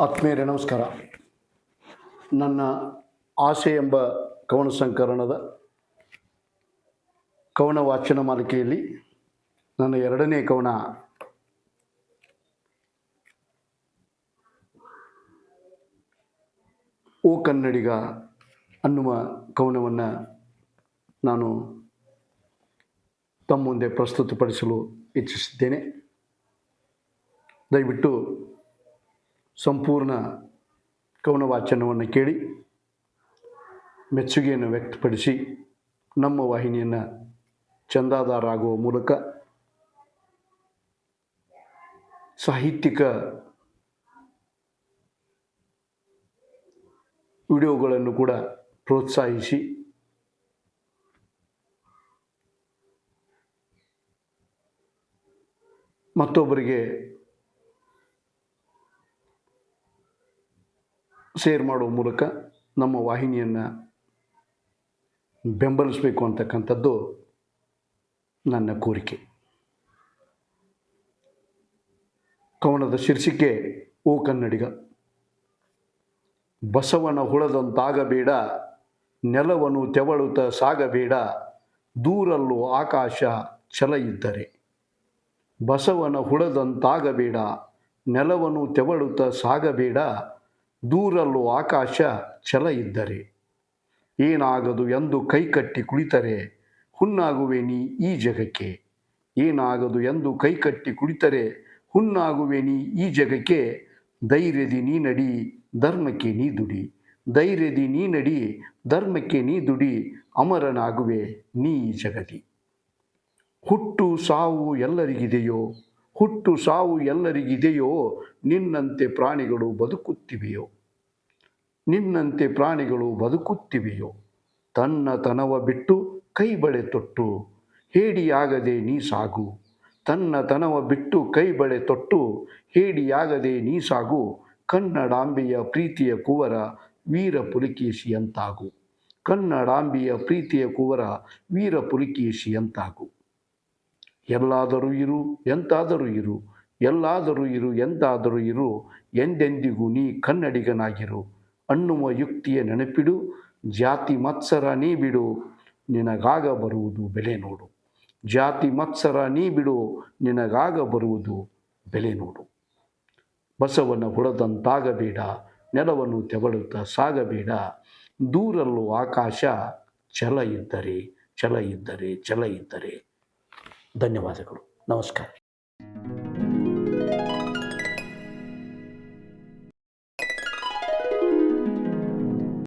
ಆತ್ಮೀಯರೇ, ನಮಸ್ಕಾರ. ನನ್ನ ಆಸೆ ಎಂಬ ಕವನ ಸಂಕಲನದ ಕವನ ವಾಚನ ಮಾಲಿಕೆಯಲ್ಲಿ ನನ್ನ ಎರಡನೇ ಕವನ ಓ ಕನ್ನಡಿಗ ಅನ್ನುವ ಕವನವನ್ನು ನಾನು ತಮ್ಮ ಮುಂದೆ ಪ್ರಸ್ತುತಪಡಿಸಲು ಇಚ್ಛಿಸಿದ್ದೇನೆ. ದಯವಿಟ್ಟು ಸಂಪೂರ್ಣ ಕವನ ವಾಚನವನ್ನು ಕೇಳಿ ಮೆಚ್ಚುಗೆಯನ್ನು ವ್ಯಕ್ತಪಡಿಸಿ ನಮ್ಮ ವಾಹಿನಿಯನ್ನು ಚಂದಾದಾರಾಗುವ ಮೂಲಕ ಸಾಹಿತ್ಯಿಕ ವಿಡಿಯೋಗಳನ್ನು ಕೂಡ ಪ್ರೋತ್ಸಾಹಿಸಿ ಮತ್ತೊಬ್ಬರಿಗೆ ಶೇರ್ ಮಾಡುವ ಮೂಲಕ ನಮ್ಮ ವಾಹಿನಿಯನ್ನು ಬೆಂಬಲಿಸಬೇಕು ಅಂತಕ್ಕಂಥದ್ದು ನನ್ನ ಕೋರಿಕೆ. ಕವನದ ಶೀರ್ಷಿಕೆ, ಓ ಕನ್ನಡಿಗ, ಬಸವನ ಹುಳದಂತಾಗಬೇಡ ನೆಲವನ್ನು ತೆವಳುತ್ತ ಸಾಗಬೇಡ, ದೂರಲ್ಲೂ ಆಕಾಶ ಛಲ ಇದ್ದರೆ ಬಸವನ ಹುಳದಂತಾಗಬೇಡ ನೆಲವನ್ನು ತೆವಳುತ್ತ ಸಾಗಬೇಡ ದೂರಲ್ಲೂ ಆಕಾಶ ಛಲ ಇದ್ದರೆ. ಏನಾಗದು ಎಂದು ಕೈಕಟ್ಟಿ ಕುಳಿತರೆ, ಹುಣ್ಣಾಗುವೆ ನೀ ಈ ಜಗಕ್ಕೆ. ಏನಾಗದು ಎಂದು ಕೈಕಟ್ಟಿ ಕುಳಿತರೆ, ಹುಣ್ಣಾಗುವೆ ನೀ ಈ ಜಗಕ್ಕೆ. ಧೈರ್ಯದಿ ನೀ ನಡಿ, ಧರ್ಮಕ್ಕೆ ನೀ ದುಡಿ. ಧೈರ್ಯದಿ ನೀ ನಡಿ, ಧರ್ಮಕ್ಕೆ ನೀ ದುಡಿ, ಅಮರನಾಗುವೆ ನೀ ಈ ಜಗದಿ. ಹುಟ್ಟು ಸಾವು ಎಲ್ಲರಿಗಿದೆಯೋ ಹುಟ್ಟು ಸಾವು ಎಲ್ಲರಿಗಿದೆಯೋ, ನಿನ್ನಂತೆ ಪ್ರಾಣಿಗಳು ಬದುಕುತ್ತಿವೆಯೋ? ನಿನ್ನಂತೆ ಪ್ರಾಣಿಗಳು ಬದುಕುತ್ತಿವೆಯೋ? ತನ್ನ ತನವ ಬಿಟ್ಟು ಕೈ ಬಳೆ ತೊಟ್ಟು, ಹೇಡಿಯಾಗದೆ ನೀ ಸಾಗು. ತನ್ನ ತನವ ಬಿಟ್ಟು ಕೈ ಬಳೆ ತೊಟ್ಟು, ಹೇಡಿಯಾಗದೆ ನೀ ಸಾಗು. ಕನ್ನಡಾಂಬೆಯ ಪ್ರೀತಿಯ ಕುವರ ವೀರ ಪುಲಿಕೇಶಿಯಂತಾಗು. ಕನ್ನಡಾಂಬೆಯ ಪ್ರೀತಿಯ ಕುವರ ವೀರ ಪುಲಿಕೇಶಿಯಂತಾಗು. ಎಲ್ಲಾದರೂ ಇರು, ಎಂತಾದರೂ ಇರು, ಎಲ್ಲಾದರೂ ಇರು ಎಂತಾದರೂ ಇರು, ಎಂದೆಂದಿಗೂ ನೀ ಕನ್ನಡಿಗನಾಗಿರು. ಅನ್ನುವ ಯುಕ್ತಿಯ ನೆನಪಿಡು, ಜಾತಿ ಮತ್ಸರ ನೀ ಬಿಡು, ನಿನಗಾಗ ಬರುವುದು ಬೆಲೆ ನೋಡು. ಜಾತಿ ಮತ್ಸರ ನೀ ಬಿಡು, ನಿನಗಾಗ ಬರುವುದು ಬೆಲೆ ನೋಡು. ಬಸವನ ಹುಳದಂತಾಗಬೇಡ ನೆಲವನ್ನು ತೆವಳುತ್ತಾ ಸಾಗಬೇಡ. ದೂರಲ್ಲೂ ಆಕಾಶ, ಛಲ ಇದ್ದರೆ ಛಲ ಇದ್ದರೆ ಛಲ ಇದ್ದರೆ. ಧನ್ಯವಾದಗಳು. ನಮಸ್ಕಾರ.